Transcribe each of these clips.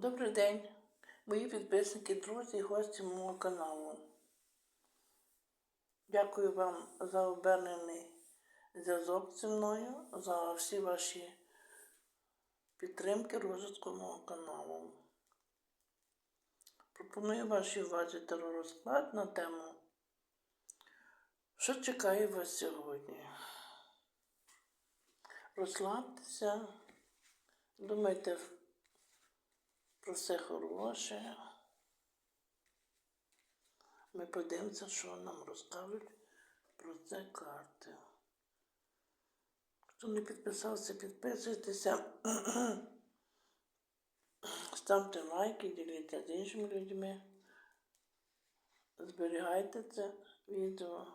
Добрий день, мої підписники, друзі і гості мого каналу. Дякую вам за обернений зв'язок зі мною, за всі ваші підтримки розвитку мого каналу. Пропоную вашій увазі теророзклад на тему, що чекає вас сьогодні. Розслабтеся, думайте все хороше. Ми подивимося, що нам розкажуть про це карти. Хто не підписався, підписуйтеся. Ставте лайки, діліться з іншими людьми. Зберігайте це відео.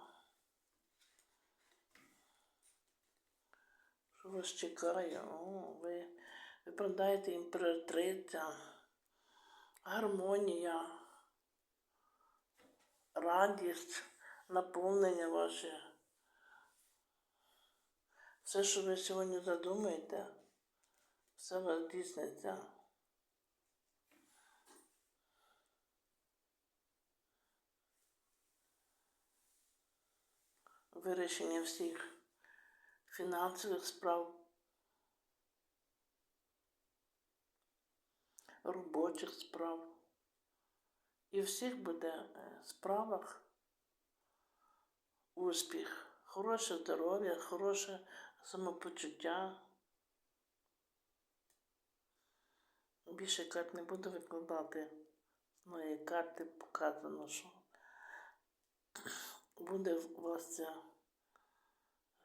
Що вас чекає? О, ви виправдаєте імператриця, гармонія, радість, наповнення ваше. Все, що ви сьогодні задумаєте, все вас дійсниться. Вирішення всіх фінансових справ, робочих справ. І всіх буде е, справах успіх, хороше здоров'я, хороше самопочуття. Більше карт не буду викладати. Моєї карти показано, що буде у вас це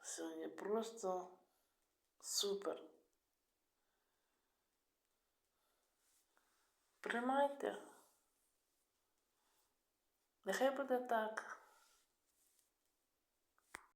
сьогодні просто супер. Приймайте. Нехай буде так.